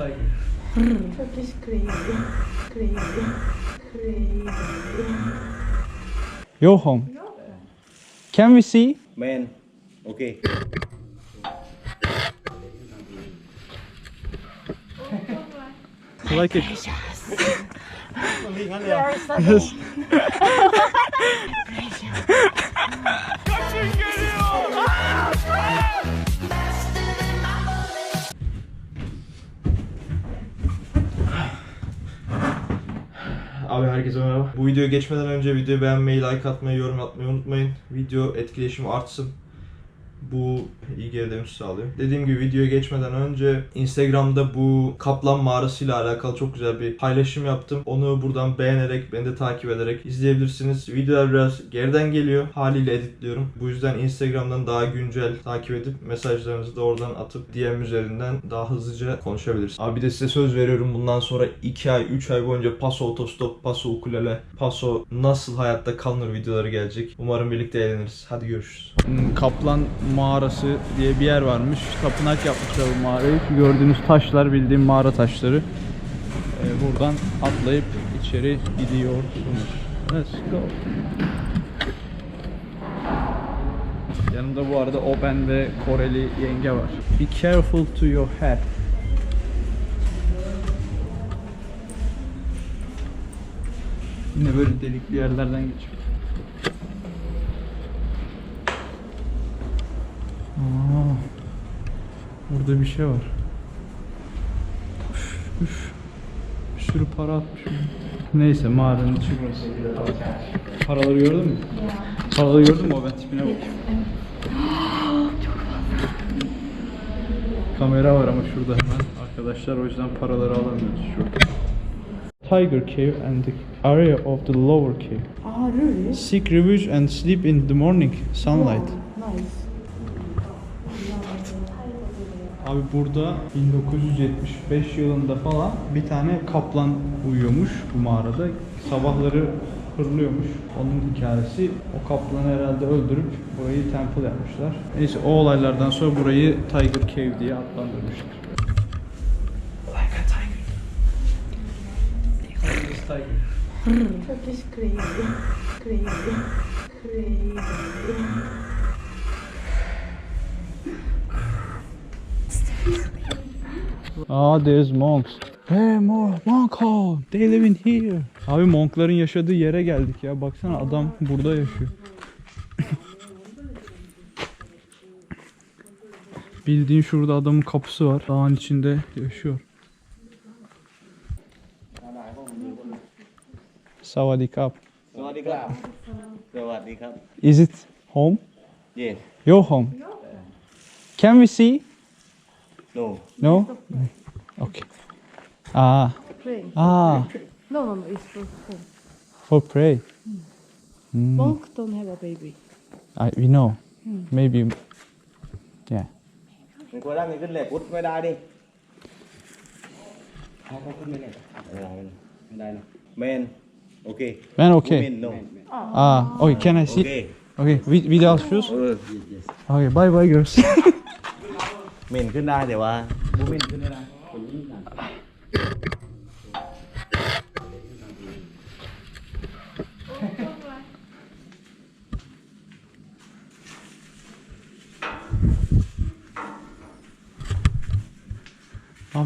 Turkish crazy. Crazy. Crazy. Your home. Can we see? Man. Okay. Like it. Abi herkese merhaba. Bu videoya geçmeden önce videoyu beğenmeyi, like atmayı, yorum atmayı unutmayın. Video etkileşimi artsın. Bu iyi geri dönüş sağlıyor. Dediğim gibi videoya geçmeden önce Instagram'da bu kaplan mağarasıyla alakalı çok güzel bir paylaşım yaptım. Onu buradan beğenerek, beni de takip ederek izleyebilirsiniz. Videolar biraz geriden geliyor. Haliyle editliyorum. Bu yüzden Instagram'dan daha güncel takip edip mesajlarınızı da oradan atıp DM üzerinden daha hızlıca konuşabiliriz. Abi de size söz veriyorum bundan sonra 2 ay, 3 ay boyunca paso otostop, paso ukulele, paso nasıl hayatta kalınır videoları gelecek. Umarım birlikte eğleniriz. Hadi görüşürüz. Kaplan mağarası diye bir yer varmış. Tapınak yapmışlar bu mağarayı. Şu gördüğünüz taşlar bildiğim mağara taşları. Ee, buradan atlayıp içeri gidiyorsunuz. Let's go. Yanımda bu arada Oben ve Koreli yenge var. Be careful to your head. Yine böyle delikli yerlerden geçiyor. Aa, burada bir şey var. Üf, üf. Bir sürü para atmışım. Neyse mağaranın çıkması. Paraları gördün mü? Paraları gördün mü? O ben tipine bak. Kamera var ama şurada hemen. Arkadaşlar o yüzden paraları alamıyoruz şu. Tiger Cave and the area of the lower cave. Ah, really? Seek refuge and sleep in the morning sunlight. Nice. Abi burada 1975 yılında falan bir tane kaplan uyuyormuş bu mağarada. Sabahları hırlıyormuş. Onun hikayesi. O kaplanı herhalde öldürüp burayı temple yapmışlar. Neyse o olaylardan sonra burayı Tiger Cave diye adlandırmışlar. Like a tiger. Tiger. Turkish crazy. Crazy. Crazy. Ah, there's monks. Hey monk. They live in here. Abi monkların yaşadığı yere geldik ya. Baksana adam burada yaşıyor. Bildiğin şurada adamın kapısı var. Dağın içinde yaşıyor. Savadikap. Savadikap. Savadikap. Is it home? Yes. Your home? Can we see? No. No? Okay. Ah. Pray. Ah. No, no, no, it's for home. For pray. Hmm. Monk don't have a baby. I, we know. Maybe. Yeah. มันกลัวได้มันขึ้นเหล็กพุทธไม่ได้ดิเขาเขาขึ้นไม่ได้ไม่ได้ไม่ได้นะแมนโอเค Ben okay. Women, no Ah. Okay. Can I โอ sit? เค Okay. With, without shoes? เออ Okay. Bye bye girls. เมนขึ้นได้แต่ว่าบูเมนขึ้นไม่ได้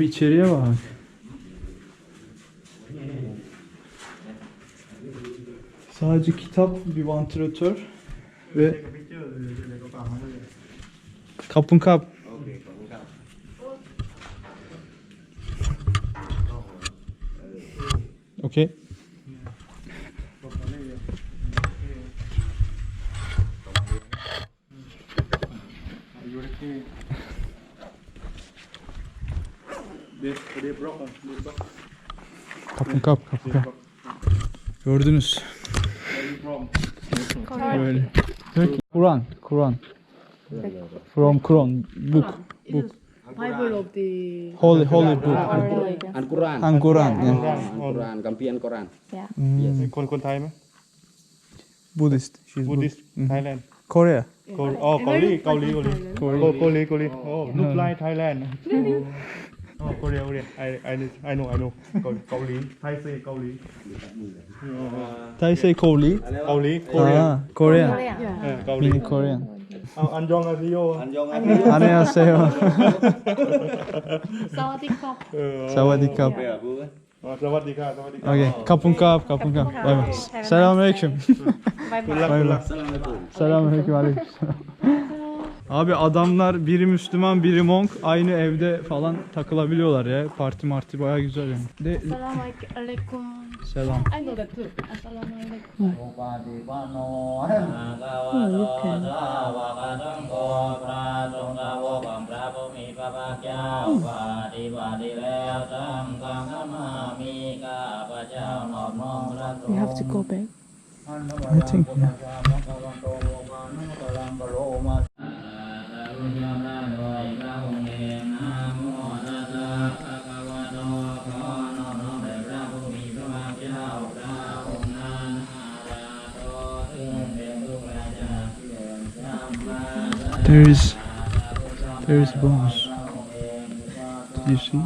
Abi içeriye bak. Sadece kitap, bir vantilatör ve kapın kap. โ อเคขอบคุณครับ Okay. Kapın kap, kapın kap. Gördünüz. Böyle. Kur'an, Kur'an. From Kur'an, book. It's Bible of the Holy, holy book. Or อันกุรอาน Han Kur'an. อั Yeah. นกุรอานกัมพีอันกุรอาน คนคนไทยไหม Buddhist. She's บูดิส Mhm. ไทยแลนด์ Korea. เกาหลีอ๋อเกาหลีเกาหลีเกาหลี Korea. โกโกหลี อ๋อเกาหลีเกาหลีไอไอไอโนไอโนเกาหลีเกาหลีไทยเซเกาหลีไทยเซเกาหลีเกาหลีเกาหลี 아, 코리안. เออเกาหลี 미니 코리안. เอาอันยองอาซิโย 안녕하세요. 안녕하세요. 사와디컵. 사와디캅. 네. อ๋อสวัสดีค่ะสวัสดีค่ะ 오케이. 카푼캅, 카푼캅. 바이바이. 살람 알레이쿰. คุณรักคุณรัก 살람 알레이쿰 알레이쿰. Abi adamlar biri Müslüman biri monk aynı evde falan takılabiliyorlar ya. Parti marti baya güzel yani. De selam. We have to go back. I think yeah. There is there is bones. Did you see?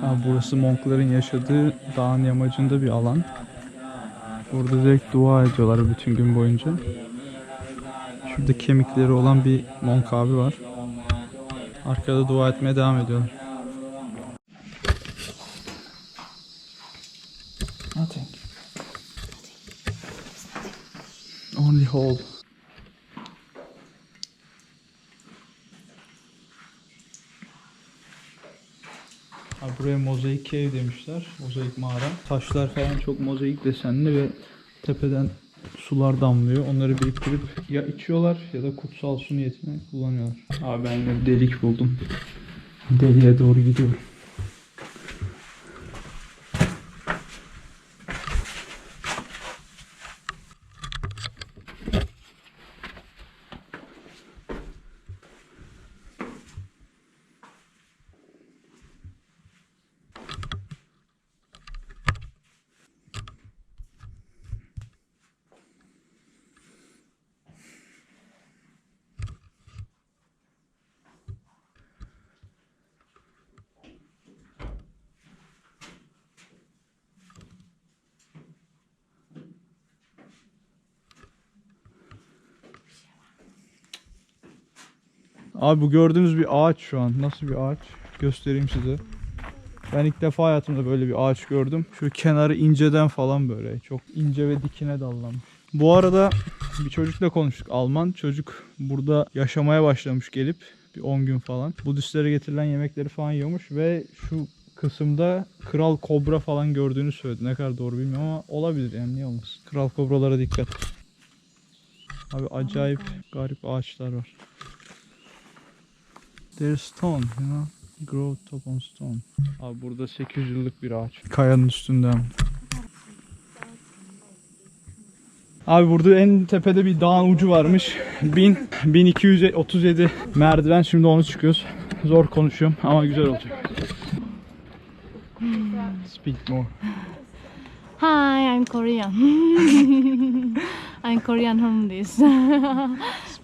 Ha, burası monkların yaşadığı dağın yamacında bir alan. Burada direkt dua ediyorlar bütün gün boyunca. Şurada kemikleri olan bir monk abi var. Arkada dua etmeye devam ediyorlar. Nothing. Only hole. Buraya mozaik cave demişler. Mozaik mağara. Taşlar falan çok mozaik desenli ve tepeden sular damlıyor. Onları biriktirip ya içiyorlar ya da kutsal su niyetine kullanıyorlar. Abi ben de delik buldum. Deliğe doğru gidiyorum. Abi bu gördüğünüz bir ağaç şu an. Nasıl bir ağaç? Göstereyim size. Ben ilk defa hayatımda böyle bir ağaç gördüm. Şu kenarı inceden falan böyle. Çok ince ve dikine dallanmış. Bu arada bir çocukla konuştuk. Alman çocuk burada yaşamaya başlamış gelip bir 10 gün falan. Budistlere getirilen yemekleri falan yiyormuş ve şu kısımda kral kobra falan gördüğünü söyledi. Ne kadar doğru bilmiyorum ama olabilir yani niye olmasın. Kral kobralara dikkat. Abi acayip garip ağaçlar var. There's stone, you know. Grow top on stone. Abi burada 800 yıllık bir ağaç. Kayanın üstünde. ama. Abi burada en tepede bir dağın ucu varmış. 1000 1237 merdiven. Şimdi onu çıkıyoruz. Zor konuşuyorum ama güzel olacak. Speak more. Hi, I'm Korean. I'm Korean from this.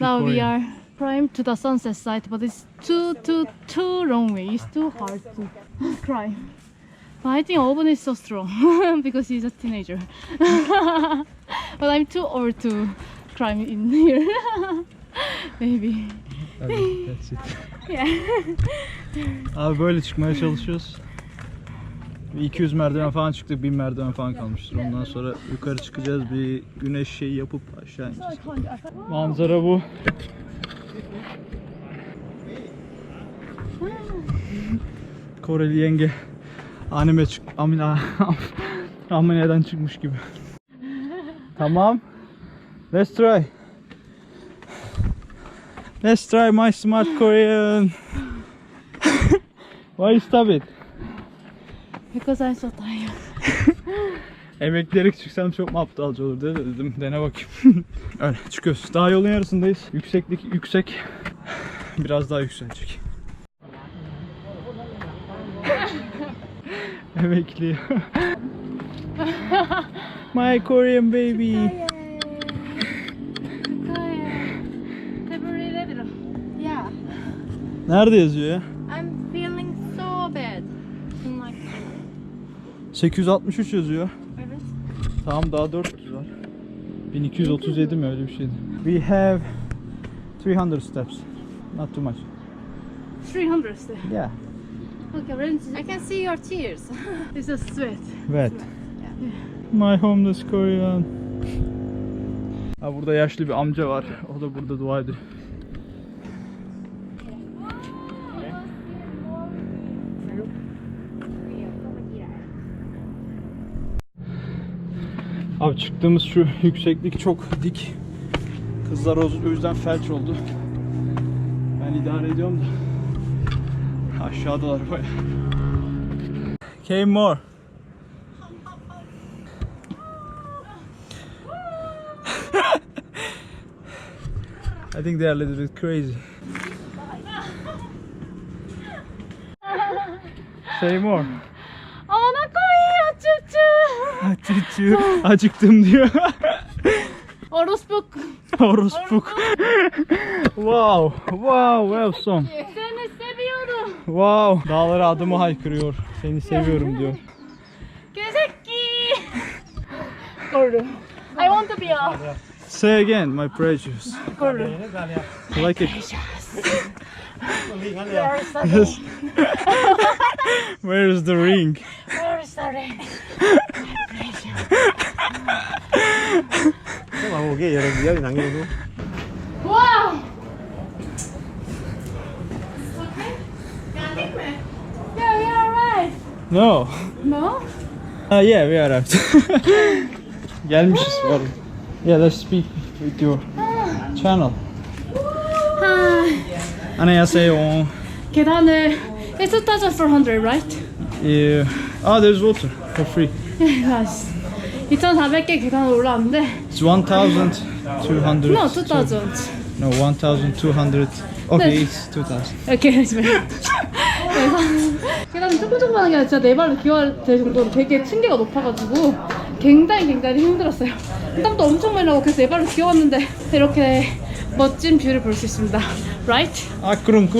now we are prime to the sunset side, but it's too, too, too long way. It's too hard to climb. But I think Owen is so strong because he's a teenager. but I'm too old to climb in here. Maybe. Hadi, that's it. Yeah. Abi böyle çıkmaya çalışıyoruz. Bir 200 merdiven falan çıktık, 1000 merdiven falan kalmıştır. Ondan sonra yukarı çıkacağız, bir güneş şeyi yapıp aşağı ineceğiz. Manzara bu. Koreli yenge anime çık amina amineden çıkmış gibi. tamam. Let's try. Let's try my smart Korean. Why you stop it? Because I'm so tired. Emekleri çıksam çok mu aptalca olur dedi dedim dene bakayım. Öyle çıkıyoruz. Daha yolun yarısındayız. Yükseklik yüksek. Biraz daha yükselecek. Emekli. My Korean baby. February 11. Yeah. Nerede yazıyor ya? I'm feeling so bad. Like, 863 yazıyor. Tamam daha 400 var. 1237 mi öyle bir şeydi. We have 300 steps. Not too much. 300 still. Yeah. Okay, Renzi. I can see your tears. It's a sweat. Evet. My homeless Korean. Ha burada yaşlı bir amca var. O da burada dua ediyor. Çıktığımız şu yükseklik çok dik. Kızlar o yüzden felç oldu. Ben idare ediyorum da. Aşağıdalar baya. Came more. I think they are a little bit crazy. Say more. Çiçu. Acıktım diyor. Orospuk. Orospuk. wow. Wow. Son. Seni seviyorum. Wow. Dağlara adımı haykırıyor. Seni seviyorum diyor. Gezeki. Gordon. I want to be a Say again, my precious. Gordon. Like it. Where is the ring? Where is the ring? Where is the ring? Các bạn một cái giờ đừng giới nặng như luôn Wow. Okay. Geldik mi? Yeah, we are right. No. No? Ah yeah, we arrived. Gelmişiz var. Yeah, let's speak with your channel. 안녕하세요. 계단을 It's 2,400, right? Yeah. Ah, there's water for free. Yes. 2,400개 계단을 올라왔는데 It's 1,200. No, 2,000. No, 1,200. Okay, 네. it's 2,000. 이렇게 해주면 그래서 계단이 조금 조금만 게 아니라 진짜 네 발로 기어될 정도로 되게 층계가 높아가지고 굉장히 굉장히 힘들었어요 땀도 엄청 많이 나고 그래서 네 발로 기어왔는데 이렇게 멋진 뷰를 볼 수 있습니다 right? Akrunku.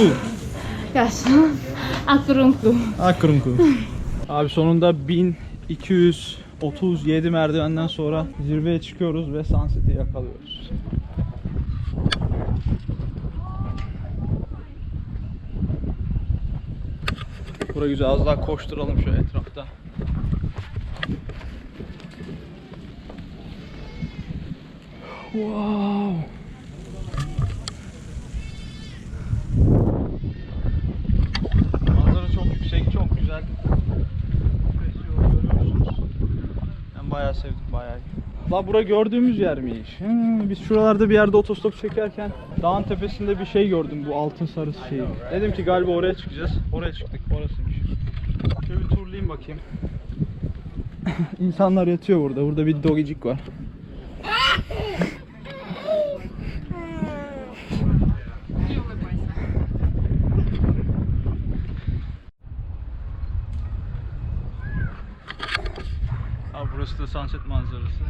Yes. Akrunku. Akrunku. Abi sonunda 1237 merdivenden sonra zirveye çıkıyoruz ve sunset'i yakalıyoruz. Burası güzel. Az daha koşturalım şöyle etrafta. Wow. La bura gördüğümüz yer miymiş? Hmm, biz şuralarda bir yerde otostop çekerken dağın tepesinde bir şey gördüm bu altın sarısı şeyi. Dedim ki galiba oraya çıkacağız. Oraya çıktık, orasıymış. Şöyle bir turlayayım bakayım. İnsanlar yatıyor burada. Burada bir dogicik var. Abi burası da sunset manzarası.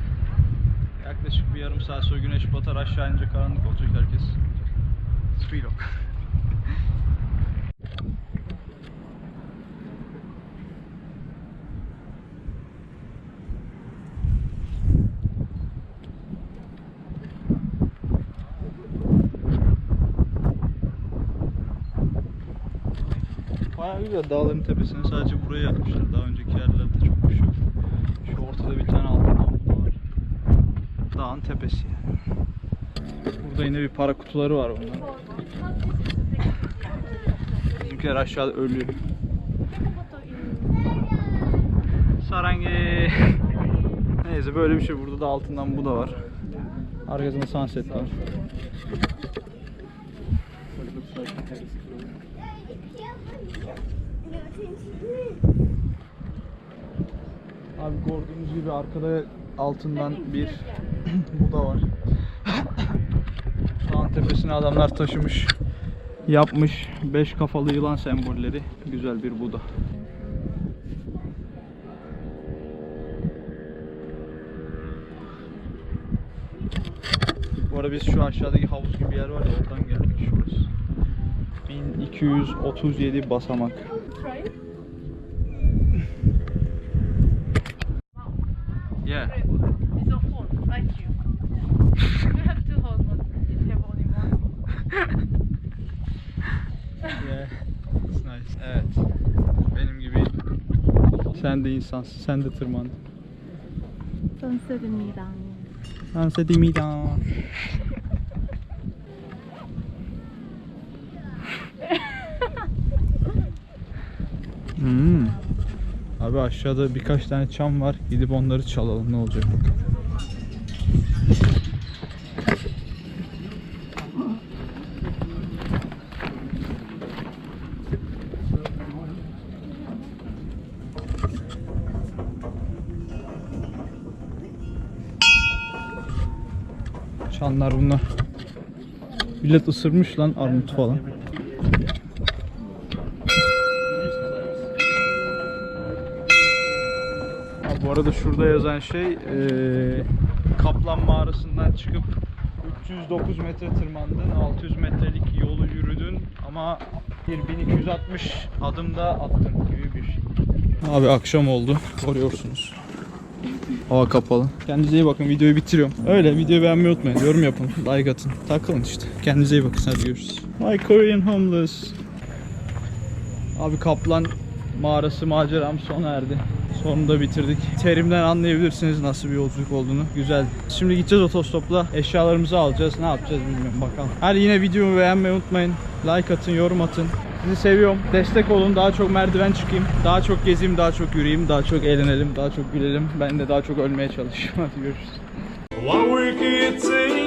Yaklaşık bir yarım saat sonra güneş batar aşağı ince karanlık olacak herkes. Up. Bayağı güzel dağların tepesine sadece buraya yapmışlar. Daha önceki yerlerde çok bir şey yok. Şu ortada bir tane altın damla var. Dağın tepesi. Burada yine bir para kutuları var bunların. Bizimkiler aşağıda ölüyor. Sarangi. Neyse böyle bir şey. Burada da altından bu da var. Arkasında sunset var. Abi gördüğünüz gibi arkada altından bir Buda var. Dağın tepesine adamlar taşımış, yapmış beş kafalı yılan sembolleri. Güzel bir Buda. Bu arada biz şu aşağıdaki havuz gibi yer var ya oradan geldik şurası. 1237 basamak. Try it. Yeah. It's your phone, like you. you have two holes, not you have only one. yeah, it's nice. Evet. Benim gibi sen de insansın, sen de tırman. Dans edemeyden. Dans edemeyden. Mmm. Abi aşağıda birkaç tane çam var. Gidip onları çalalım ne olacak bakalım. Çanlar bunlar. Millet ısırmış lan armut falan. Bu arada şurada yazan şey eee, Kaplan mağarasından çıkıp 309 metre tırmandın, 600 metrelik yolu yürüdün ama 1260 adımda attın gibi bir şey. Abi akşam oldu. Görüyorsunuz. Hava kapalı. Kendinize iyi bakın. Videoyu bitiriyorum. Öyle videoyu beğenmeyi unutmayın. Yorum yapın. Like atın. Takılın işte. Kendinize iyi bakın. Hadi görüşürüz. My Korean Homeless. Abi Kaplan mağarası maceram sona erdi. Sonunda bitirdik. Terimden anlayabilirsiniz nasıl bir yolculuk olduğunu. Güzel. Şimdi gideceğiz otostopla. Eşyalarımızı alacağız. Ne yapacağız bilmiyorum. Bakalım. Hadi yine videomu beğenmeyi unutmayın. Like atın, yorum atın. Sizi seviyorum. Destek olun. Daha çok merdiven çıkayım. Daha çok gezeyim, daha çok yürüyeyim, daha çok eğlenelim, daha çok gülelim. Ben de daha çok ölmeye çalışayım. Hadi görüşürüz. What we could sing